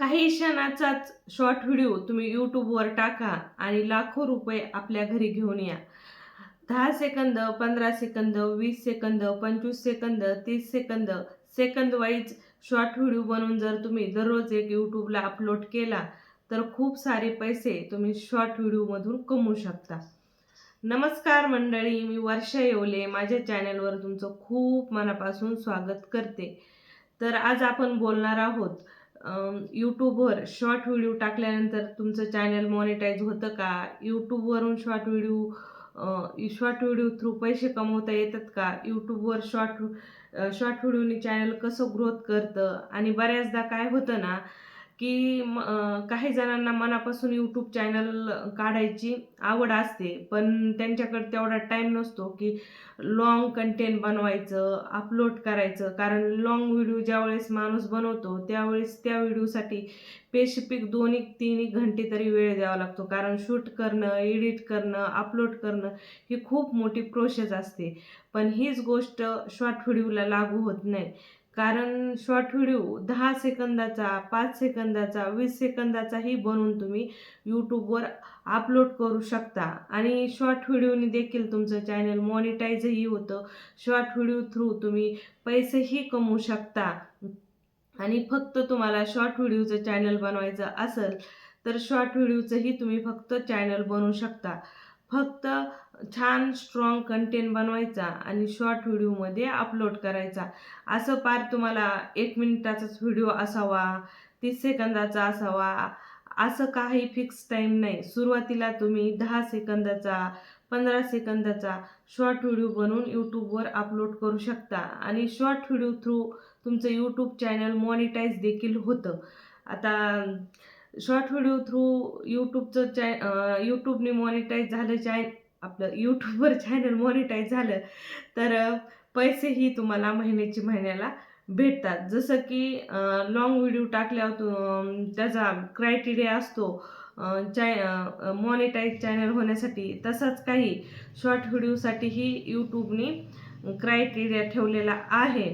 काही क्षणाचाच short video तुम्ही यूट्यूबवर टाका आणि लाखो रुपये आपल्या घरी घेऊन या. दहा सेकंद पंधरा सेकंद वीस सेकंद पंचवीस सेकंद तीस second second wise short video बनवून जर तुम्ही दररोज एक यूट्यूबला अपलोड केला तर खूप सारे पैसे तुम्ही शॉर्ट व्हिडिओमधून कमवू शकता. नमस्कार मंडळी मी वर्षा येवले. माझ्या चॅनलवर तुमचं खूप मनापासून स्वागत करते. तर आज आपण बोलणार आहोत यूट्यूबवर शॉर्ट व्हिडिओ टाकल्यानंतर तुमचं चॅनल मॉनिटाईज होतं का? यूट्यूबवरून short video short video through पैसे कमवता येतात का? यूट्यूबवर शॉर्ट शॉर्ट व्हिडिओने चॅनल कसं ग्रोथ करतं? आणि बऱ्याचदा काय होतं ना की म- काही जणांना मनापासून यूट्यूब चॅनल काढायची आवड असते. पण त्यांच्याकडे तेवढा टाईम नसतो की लॉंग कंटेंट बनवायचं अपलोड करायचं. कारण लॉंग व्हिडिओ ज्यावेळेस माणूस बनवतो त्यावेळेस त्या व्हिडिओसाठी स्पेसिफिक दोन एक तीन एक घंटे तरी वेळ द्यावा लागतो. कारण शूट करणं एडिट करणं अपलोड करणं ही खूप मोठी प्रोसेस असते. पण हीच गोष्ट शॉर्ट व्हिडिओला लागू होत नाही. कारण शॉर्ट व्हिडिओ दहा सेकंदाचा पाच सेकंदाचा वीस सेकंदाचाही बनवून तुम्ही यूट्यूबवर अपलोड करू शकता. आणि शॉर्ट व्हिडिओनी देखील तुमचं चॅनल मॉनिटाईजही होतं. शॉर्ट व्हिडिओ थ्रू तुम्ही पैसेही कमवू शकता. आणि फक्त तुम्हाला शॉर्ट व्हिडिओचं चॅनल बनवायचं असेल तर शॉर्ट व्हिडिओचंही तुम्ही फक्त चॅनल बनवू शकता. फक्त छान स्ट्रॉंग कंटेंट बनवायचा आणि शॉर्ट व्हिडिओमध्ये अपलोड करायचा. असं पार तुम्हाला एक मिनिटाचाच व्हिडिओ असावा तीस सेकंदाचा असावा असं काही फिक्स टाईम नाही. सुरुवातीला तुम्ही दहा सेकंदाचा पंधरा सेकंदाचा शॉर्ट व्हिडिओ बनवून यूट्यूबवर अपलोड करू शकता आणि शॉर्ट व्हिडिओ थ्रू तुमचं यूट्यूब चॅनल मॉनिटाईज देखील होतं. आता शॉर्ट व्हिडिओ थ्रू यूट्यूबचं चॅ यूट्यूबने मॉनिटाईज झालं चॅन आपलं यूट्यूबवर चॅनल मॉनिटाईज झालं तर पैसेही तुम्हाला महिन्याची महिन्याला भेटतात. जसं की लॉंग व्हिडिओ टाकल्यावर त्याचा क्रायटेरिया असतो चॅ मॉनिटाईज चॅनल होण्यासाठी. तसाच काही शॉर्ट व्हिडिओसाठीही यूट्यूबने क्रायटेरिया ठेवलेला आहे.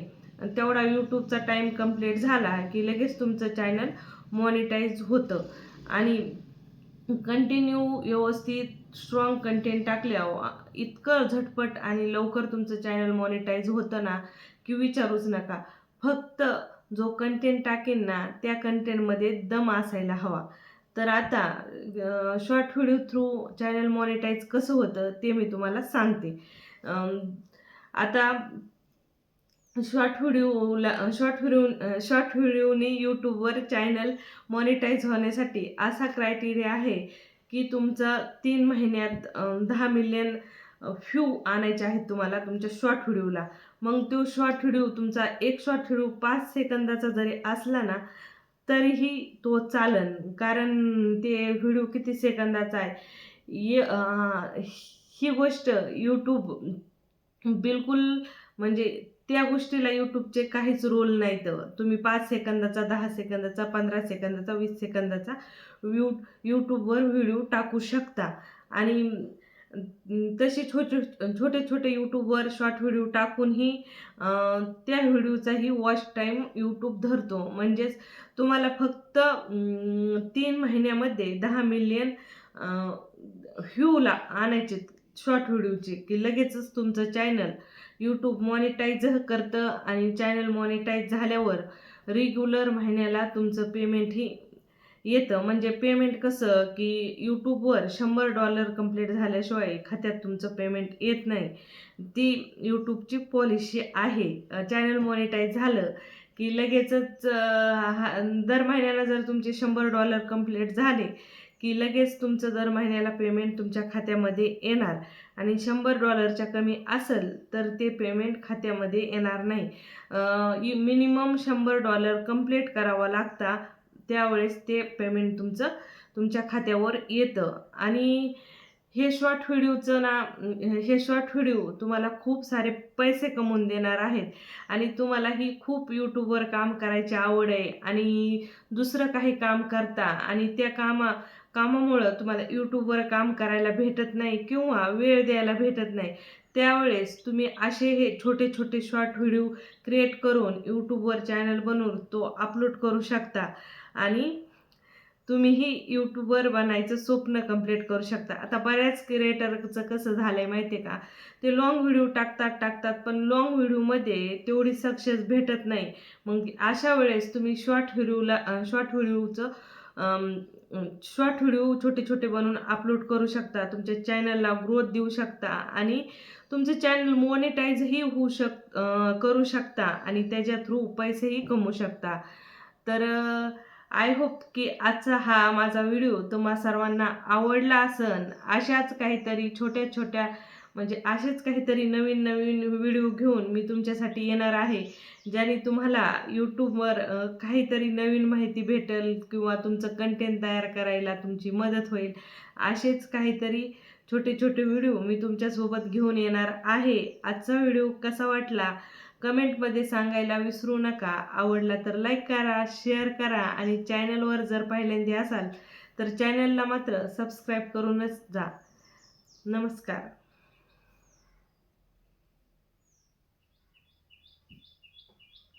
तेवढा यूट्यूबचा टाईम कंप्लीट झाला की लगेच तुमचं चॅनल मॉनिटाईज होतं. आणि कंटिन्यू व्यवस्थित स्ट्रॉंग कंटेंट टाकल्यावर इतकं झटपट आणि लवकर तुमचं चॅनल मॉनिटाईज होतं ना की विचारूच नका. फक्त जो कंटेंट टाकेन ना त्या कंटेंटमध्ये दम असायला हवा. तर आता short video through channel monetize कसं होतं ते मी तुम्हाला सांगते. आता शॉर्ट व्हिडिओला शॉर्ट व्हिडिओ शॉर्ट व्हिडिओनी यूट्यूबवर चॅनल मॉनिटाईज होण्यासाठी असा क्रायटेरिया आहे की तुमचा तीन महिन्यात दहा मिलियन व्ह्यू आणायचे आहेत तुम्हाला तुमच्या शॉर्ट व्हिडिओला मग तो शॉर्ट व्हिडिओ तुमचा एक शॉर्ट व्हिडिओ पाच सेकंदाचा जरी असला ना तरीही तो चालन. कारण ते व्हिडिओ किती सेकंदाचा आहे? ये आ, ही गोष्ट यूट्यूब बिलकुल म्हणजे त्या गोष्टीला यूट्यूबचे काहीच रोल नाहीत तुम्ही पाच सेकंदाचा दहा सेकंदाचा पंधरा सेकंदाचा वीस सेकंदाचा यू यूट्यूबवर व्हिडिओ टाकू शकता. आणि तसे छोटे छोटे छोटे यूट्यूबवर शॉर्ट व्हिडिओ टाकूनही त्या व्हिडिओचाही वॉच टाईम यूट्यूब धरतो. म्हणजेच तुम्हाला फक्त तीन महिन्यामध्ये दहा मिलियन व्ह्यूला आणायचे शॉर्ट व्हिडिओचे की लगेचच तुमचं चॅनल यूट्यूब मॉनिटाईज करतं आणि चॅनल मॉनिटाईज झाल्यावर रेग्युलर महिन्याला तुमचं पेमेंटही येतं. म्हणजे पेमेंट कसं की यूट्यूबवर शंभर डॉलर कंप्लीट झाल्याशिवाय खात्यात तुमचं पेमेंट येत नाही. ती यूट्यूबची पॉलिसी आहे. चॅनल मॉनिटाईज झालं की लगेचच हा- दर महिन्याला जर तुमचे शंभर डॉलर कंप्लीट झाले की लगेच तुमचं दर महिन्याला पेमेंट तुमच्या खात्यामध्ये येणार. आणि शंभर डॉलरच्या कमी असेल तर ते पेमेंट खात्यामध्ये येणार नाही. मिनिमम शंभर डॉलर कंप्लीट करावा लागता. त्यावेळेस ते पेमेंट तुमचं तुमच्या खात्यावर येतं. आणि हे शॉर्ट व्हिडिओचं ना हे शॉर्ट व्हिडिओ तुम्हाला खूप सारे पैसे कमवून देणार आहेत. आणि तुम्हाला ही खूप यूट्यूबवर काम करायची आवड आहे. आणि दुसरं काही काम करता आणि त्या कामा कामामुळं तुम्हाला यूट्यूबवर काम करायला भेटत नाही किंवा वेळ द्यायला भेटत नाही त्यावेळेस तुम्ही असे हे छोटे छोटे शॉर्ट व्हिडिओ क्रिएट करून यूट्यूबवर चॅनल बनवून तो अपलोड करू शकता आणि तुम्हीही यूट्यूबवर बनायचं स्वप्न कंप्लीट करू शकता. आता बऱ्याच क्रिएटरचं कसं झालं आहे माहिती आहे का? ते लॉंग व्हिडिओ टाकतात टाकतात पण लॉंग व्हिडिओमध्ये तेवढी सक्सेस भेटत नाही. मग अशा वेळेस तुम्ही शॉर्ट व्हिडिओला शॉर्ट व्हिडिओचं शॉर्ट व्हिडिओ छोटे छोटे बनवून अपलोड करू शकता. तुमच्या चॅनलला ग्रोथ देऊ शकता आणि तुमचं चॅनल मोनिटाईजही होऊ शक करू शकता आणि त्याच्या थ्रू पैसेही कमवू शकता. तर आय होप की आजचा हा माझा व्हिडिओ तुम्हा सर्वांना आवडला असन. अशाच काहीतरी छोट्या छोट्या म्हणजे असेच काहीतरी नवीन नवीन व्हिडिओ घेऊन मी तुमच्यासाठी येणार आहे ज्याने तुम्हाला यूट्यूबवर काहीतरी नवीन माहिती भेटेल किंवा तुमचं कंटेंट तयार करायला तुमची मदत होईल. असेच काहीतरी छोटे छोटे व्हिडिओ मी तुमच्यासोबत घेऊन येणार आहे. आजचा व्हिडिओ कसा वाटला? कमेंटमध्ये सांगायला विसरू नका. आवडला तर लाईक करा शेअर करा आणि चॅनलवर जर पहिल्यांदा असाल तर चॅनलला मात्र सबस्क्राईब करूनच जा. नमस्कार.